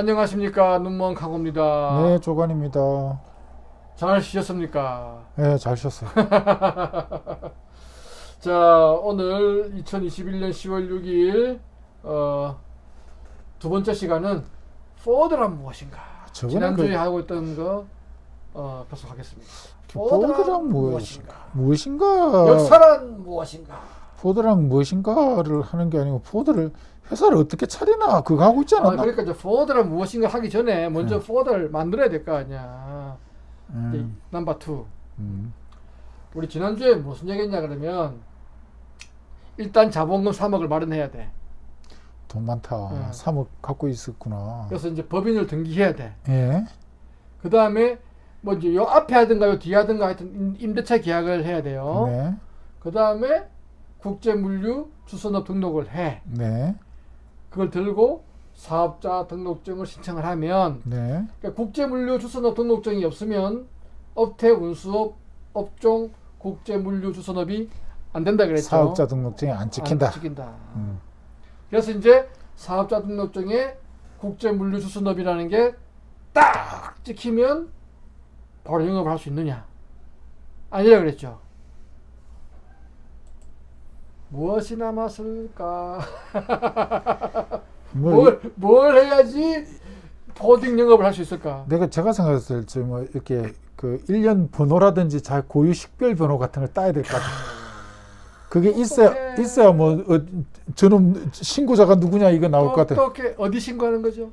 안녕하십니까 눈먼 강호입니다. 네, 조관입니다. 잘 쉬셨습니까? 네, 잘 쉬었어요. 자 오늘 2021년 10월 6일 어, 두 번째 시간은 포드란 무엇인가? 지난주에 그 하고 있던 거 어, 계속하겠습니다. 포드란 무엇인가? 무엇인가? 역사란 무엇인가? 포드랑 무엇인가를 하는 게 아니고 포드를 회사를 어떻게 차리나 그거 하고 있지 아, 않았나? 그러니까 이제 포드란 무엇인가 하기 전에 먼저 네. 포드를 만들어야 될 거 아니야. 음, 넘버 투. 음. 우리 지난주에 무슨 얘기했냐 그러면 일단 자본금 3억을 마련해야 돼. 돈 많다. 네. 3억 갖고 있었구나. 그래서 이제 법인을 등기해야 돼. 예. 그 다음에 뭐 이제 요 앞에 하든가 요 뒤에 하든가 하여튼 임- 임대차 계약을 해야 돼요. 네. 그 다음에 국제물류 주선업 등록을 해. 네. 그걸 들고 사업자 등록증을 신청을 하면 네. 그러니까 국제물류 주선업 등록증이 없으면 업태 운수업 업종 국제물류 주선업이 안 된다 그랬죠. 사업자 등록증이 안 찍힌다. 안 찍힌다. 음. 그래서 이제 사업자 등록증에 국제물류 주선업이라는 게 딱 찍히면 바로 영업을 할 수 있느냐? 아니라 그랬죠. 무엇이 남았을까? 뭐 뭘, 뭘 해야지 포딩 영업을 할 수 있을까? 내가 제가 생각했을 때 뭐 이렇게 그 1년 번호라든지 자 고유 식별 번호 같은 걸 따야 될 것 같아. 그게 있어야 어떡해. 있어야 뭐 어, 저놈 신고자가 누구냐 이거 나올 것 같아. 어떻게 어디 신고하는 거죠?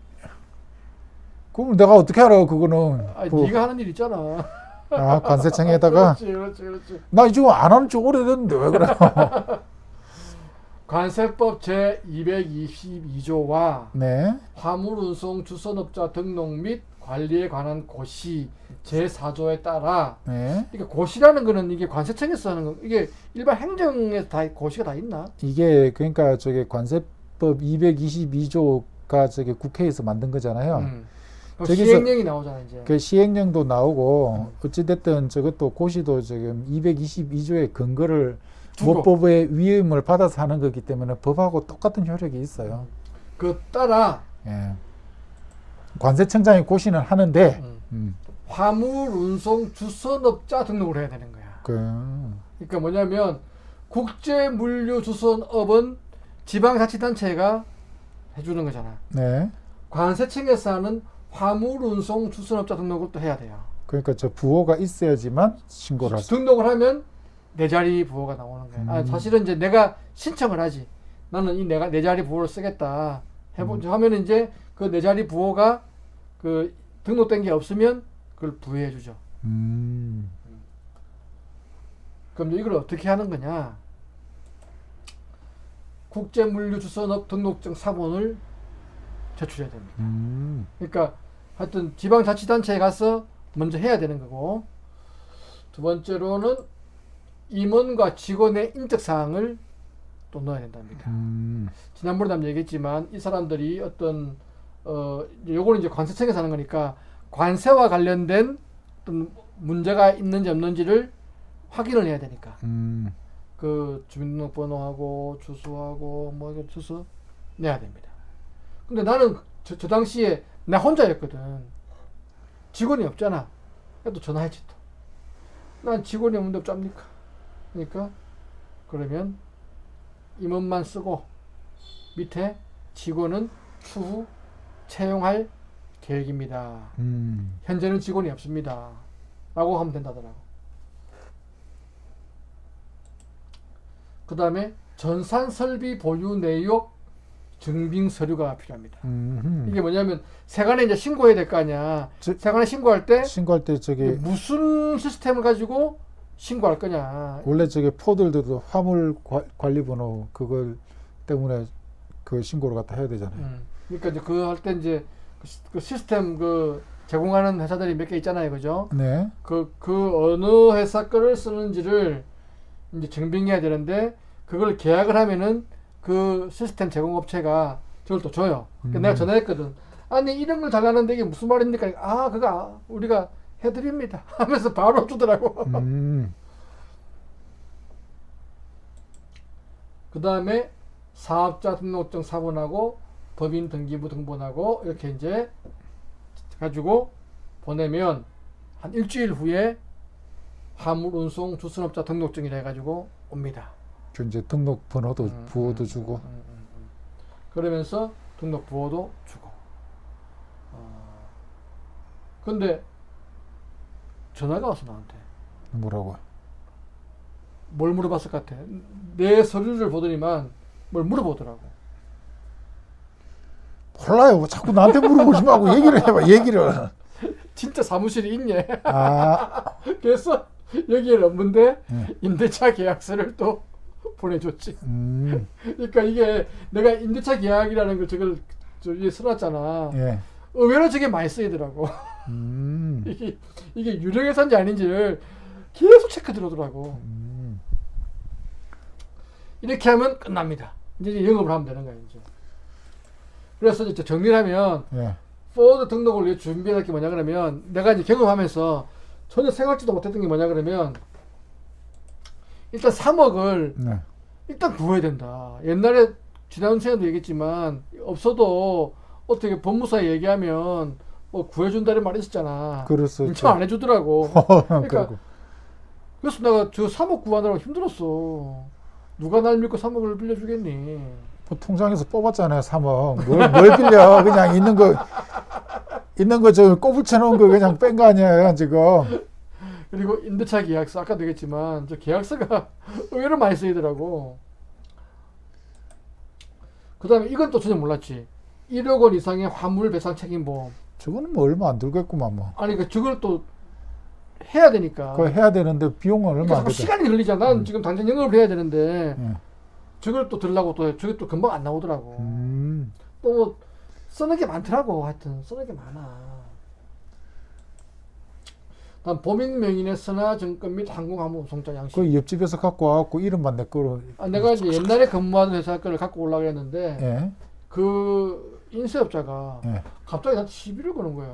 그럼 내가 어떻게 알아 그거는. 아, 그, 네가 하는 일 있잖아. 아 관세청에다가 그렇지, 그렇지, 그렇지. 나 지금 안 하는 지 오래됐는데 왜 그래? 관세법 제 222조와 네. 화물운송 주선업자 등록 및 관리에 관한 고시 제4조에 따라 네. 이게 고시라는 거는 이게 관세청에서 하는 거 이게 일반 행정에 다 고시가 다 있나? 이게 그러니까 저게 관세법 222조가 저게 국회에서 만든 거잖아요. 음. 시행령이 나오잖아 이제. 그 시행령도 나오고 어찌 됐든 저것도 고시도 지금 222조의 근거를 모법의 위임을 받아서 하는 거기 때문에 법하고 똑같은 효력이 있어요. 그 따라 예. 관세청장이 고시는 하는데 음, 음, 화물 운송 주선업자 등록을 해야 되는 거야. 그 그러니까 뭐냐면 국제 물류 주선업은 지방자치단체가 해주는 거잖아. 네. 관세청에서 하는 화물 운송 주선업자 등록을 또 해야 돼요. 그러니까 저 부호가 있어야지만 신고를 할 수. 등록을 하면 내 자리 부호가 나오는 거야. 아, 음. 사실은 이제 내가 신청을 하지. 나는 이 내가 내 자리 부호를 쓰겠다. 해보 음. 하면 이제 그 내 자리 부호가 그 등록된 게 없으면 그걸 부여해 주죠. 음. 그럼 이걸 어떻게 하는 거냐? 국제물류주선업 등록증 사본을 제출해야 됩니다. 음. 그러니까 하여튼 지방자치단체에 가서 먼저 해야 되는 거고 두 번째로는 임원과 직원의 인적 사항을 또 넣어야 된답니다. 음. 지난번에 한번 얘기했지만 이 사람들이 어떤 어 요거는 이제 관세청에서 하는 거니까 관세와 관련된 어떤 문제가 있는지 없는지를 확인을 해야 되니까 음. 그 주민등록번호하고 주소하고 뭐 이거 주소 내야 됩니다. 근데 나는 저, 저 당시에 나 혼자였거든. 직원이 없잖아. 그래도 전화했지 또. 난 직원이 없는데 어쩝니까? 그러니까 그러면 임원만 쓰고 밑에 직원은 추후 채용할 계획입니다. 음. 현재는 직원이 없습니다. 라고 하면 된다더라고. 그 다음에 전산 설비 보유 내역 증빙 서류가 필요합니다. 음. 이게 뭐냐면 세관에 이제 신고해야 될 거 아니야. 저- 세관에 신고할 때 신고할 때 저기 무슨 시스템을 가지고 신고할 거냐. 원래 저기 포들도 화물 과- 관리 번호 그걸 때문에 그 신고를 갖다 해야 되잖아요. 음. 그러니까 이제 그 할 때 이제 그 시- 그 시스템 그 제공하는 회사들이 몇 개 있잖아요, 그죠? 네. 그, 그 어느 회사 거를 쓰는지를 이제 증빙해야 되는데 그걸 계약을 하면은 그 시스템 제공업체가 저걸 또 줘요. 그러니까 음. 내가 전화했거든. 아니 이런 걸 달라는데 이게 무슨 말입니까? 아 그거 아, 우리가 해드립니다. 하면서 바로 주더라고. 음. 그 다음에 사업자 등록증 사본하고 법인 등기부 등본하고 이렇게 이제 가지고 보내면 한 일주일 후에 화물 운송 주선업자 등록증이라 해가지고 옵니다. 그 이제 등록 번호도 음, 부호도 음, 주고 음, 음, 음. 그러면서 등록 부호도 주고. 어, 근데 전화가 와서 나한테 뭐라고? 뭘 물어봤을 것 같아. 내 서류를 보더니만 뭘 물어보더라고. 몰라요. 뭐 자꾸 나한테 물어보지 말고 얘기를 해봐. 얘기를. 진짜 사무실이 있냐? 아, 그래서 여기에 넣는데 네. 임대차 계약서를 또 보내줬지. 음, 그러니까 이게 내가 임대차 계약이라는 걸 저걸 저기 써놨잖아. 예, 의외로 저게 많이 쓰이더라고. 음, 이게 이게 유령회사인지 아닌지를 계속 체크 들어오더라고. 음. 이렇게 하면 끝납니다. 이제 영업을 하면 되는 거야 이제. 그래서 이제 정리를 하면 예, 포드 등록을 위해 준비할 게 뭐냐 그러면 내가 이제 경험하면서 전혀 생각지도 못했던 게 뭐냐 그러면 일단 3억을 네, 일단 구해야 된다. 옛날에 지난 시간에도 얘기했지만 없어도 어떻게 법무사에 얘기하면 뭐 구해준다는 말이 있었잖아. 그랬었죠. 인정 안 해주더라고. 그러고. 그래서 내가 저 3억 구하느라고 힘들었어. 누가 날 믿고 3억을 빌려주겠니? 뭐 통장에서 뽑았잖아요, 3억. 뭘, 뭘 빌려? 그냥 있는 거 있는 거저 꼬불쳐 놓은 거 그냥 뺀 거 아니에요, 지금. 그리고 임대차 계약서 아까도 얘기했지만 저 계약서가 의외로 많이 쓰이더라고. 그 다음에 이건 또 전혀 몰랐지. 1억 원 이상의 화물 배상 책임보험. 저거는 뭐 얼마 안 들겠구만 뭐. 아니 그 저걸 또 해야 되니까. 그거 해야 되는데 비용은 얼마 그러니까 안 자꾸 되죠. 시간이 걸리잖아. 난 음. 지금 당장 영업을 해야 되는데 예. 저걸 또 들라고 또 저게 또 금방 안 나오더라고. 음, 또뭐 쓰는 게 많더라고. 하여튼 쓰는 게 많아. 난 범인 명인의 선화 증권 및 항공화물 운송자 양식. 그 옆집에서 갖고 와갖고 이름만 내 거로. 아, 내가 이제 옛날에 근무하던 회사 거를 갖고 오려고 했는데 예, 그 인쇄업자가 예. 갑자기 나한테 시비를 거는 거야.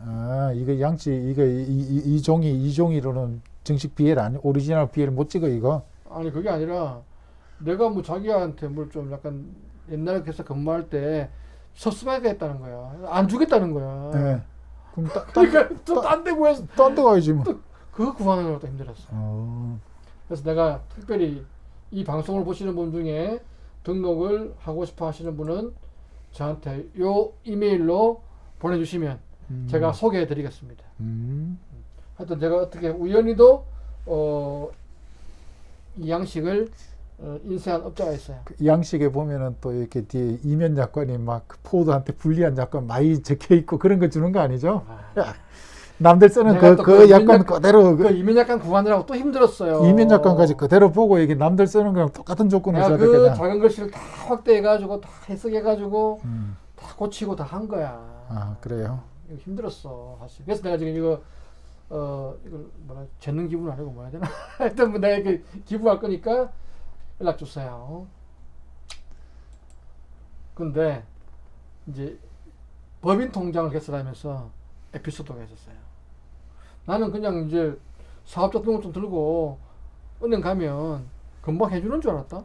아, 이거 양치 이거 이, 이, 이 종이 이 종이로는 정식 BL 아니 오리지널 BL 못 찍어 이거. 아니 그게 아니라 내가 뭐 자기한테 뭘 좀 약간 옛날에 회사 근무할 때 섭섭하게 했다는 거야. 안 주겠다는 거야. 예. 그럼 따, 따, 그러니까 또 딴 데 구해서 딴데 가야지 뭐. 그거 구하는 것도 힘들었어. 어, 그래서 내가 특별히 이 방송을 보시는 분 중에 등록을 하고 싶어 하시는 분은 저한테 요 이메일로 보내주시면 음, 제가 소개해 드리겠습니다. 음, 하여튼 제가 어떻게 우연히도 어, 이 양식을 어, 인쇄한 업자가 있어요. 그 양식에 보면은 또 이렇게 뒤에 이면 약관이 막그 포드한테 불리한 약관 많이 적혀 있고 그런 거 주는 거 아니죠? 아, 남들 쓰는 그, 또그그 약관 이면 약- 그대로 그그 이면 약관 구하느라고 또 힘들었어요. 이면 약관까지 그대로 보고 이게 남들 쓰는 거랑 똑같은 조건을 써야 그 되겠다. 작은 글씨를 다 확대해가지고 다 해석해가지고 음, 다 고치고 다 한 거야. 아 그래요. 이거 힘들었어 사실. 그래서 내가 지금 이거 어 이걸 뭐라 재능 기부는 아니고 뭐야 되나? 하여튼 뭐 내가 이렇게 기부할 거니까 연락 주세요. 근데 이제 법인 통장을 개설하면서 에피소드가 있었어요. 나는 그냥 이제 사업자 등록증 들고 은행 가면 금방 해주는 줄 알았다.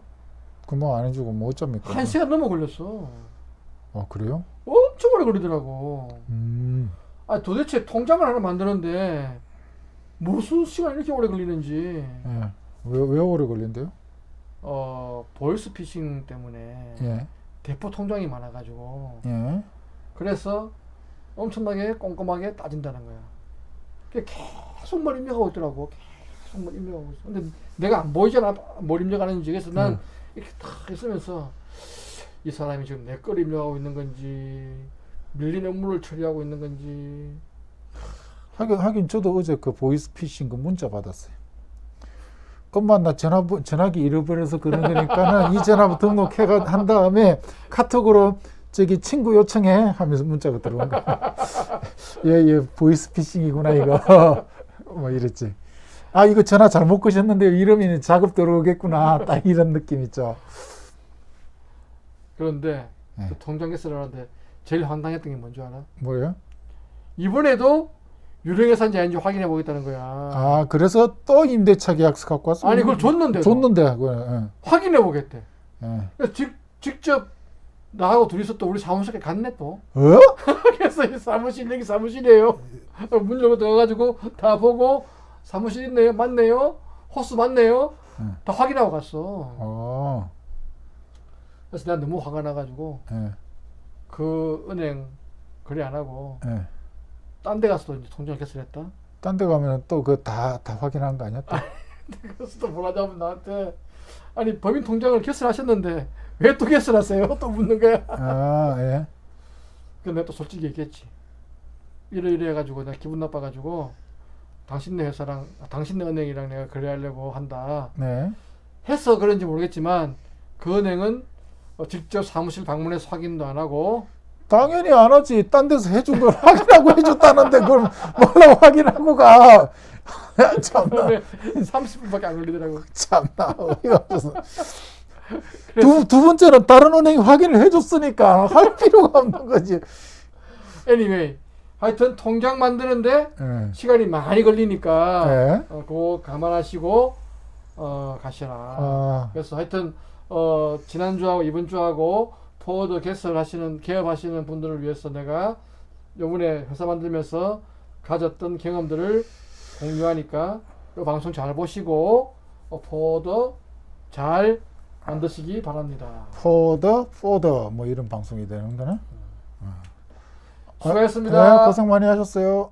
그만 안 해주고 뭐 어쩝니까? 한 시간 넘어 걸렸어. 어 그래요? 엄청 오래 걸리더라고. 음, 아 도대체 통장을 하나 만드는데 무슨 시간 이렇게 오래 걸리는지 예. 왜, 왜 오래 걸린대요? 어 보이스 피싱 때문에 예, 대포 통장이 많아가지고 예. 그래서 엄청나게 꼼꼼하게 따진다는 거야. 계속 뭘 입력하고 있더라고. 계속 뭘 입력하고 있어. 근데 내가 안 보이잖아. 뭘 입력하는지. 그래서 난 음. 이렇게 탁 있으면서 이 사람이 지금 내 걸 입력하고 있는 건지 밀린 업무를 처리하고 있는 건지 하긴 하긴 저도 어제 그 보이스피싱 그 문자 받았어요. 엄마 나 전화부 전화기 잃어버려서 그런 거니까는 이 전화부 등록해가 한 다음에 카톡으로 저기 친구 요청해 하면서 문자가 들어온 거. 예예 보이스피싱이구나 이거 뭐 이랬지. 아 이거 전화 잘못 거셨는데 이러면 작업 들어오겠구나 딱 이런 느낌 있죠. 그런데 네. 그 통장 개설을 하는데 제일 황당했던 게 뭔지 알아? 뭐예요? 이번에도 유령회사인지 아닌지 확인해 보겠다는 거야. 아 그래서 또 임대차 계약서 갖고 왔어. 아니 그걸 줬는데 줬는데 그거. 예. 확인해 보겠대. 예. 직, 직접 나하고 둘이서 또 우리 사무실에 갔네 또. 어? 그래서 이 사무실 여기 사무실이에요. 문 열고 들어가가지고 다 보고 사무실 있네요, 맞네요, 호수 맞네요. 응. 다 확인하고 갔어. 어. 그래서 내가 너무 화가 나가지고 예. 그 은행 거래 안 하고 예. 딴데 가서 또 이제 통장 개설했다. 딴 데 가면 또 그 다 다 확인한 거 아니야? 또? 그래서 또 뭐라자면 나한테 아니 법인 통장을 개설하셨는데 왜 또 개설하세요? 또 묻는 거야. 아, 예. 근데 내가 또 솔직히 얘기했지. 이래 이래 해가지고 내가 기분 나빠가지고 당신네 회사랑 당신네 은행이랑 내가 거래하려고 한다. 네. 해서 그런지 모르겠지만 그 은행은 어, 직접 사무실 방문해서 확인도 안 하고 당연히 안 하지. 딴 데서 해준 걸 확인하고 해줬다는데 그걸 뭘로 확인하고 가. 참나, 30분밖에 안 걸리더라고. 참나. 어이가 없어서. 두, 두 번째는 다른 은행이 확인을 해줬으니까 할 필요가 없는 거지. anyway, 하여튼 통장 만드는데 예. 시간이 많이 걸리니까 예. 어, 그거 감안하시고 어, 가시라. 아, 그래서 하여튼 어, 지난주하고 이번 주하고 포워드 개설하시는 개업하시는 분들을 위해서 내가 요번에 회사 만들면서 가졌던 경험들을 공유하니까 이 방송 잘 보시고 어, 포워드 잘 만드시기 바랍니다. 포더, 포더 뭐 이런 방송이 되는 거네. 수고하셨습니다. 네, 고생 많이 하셨어요.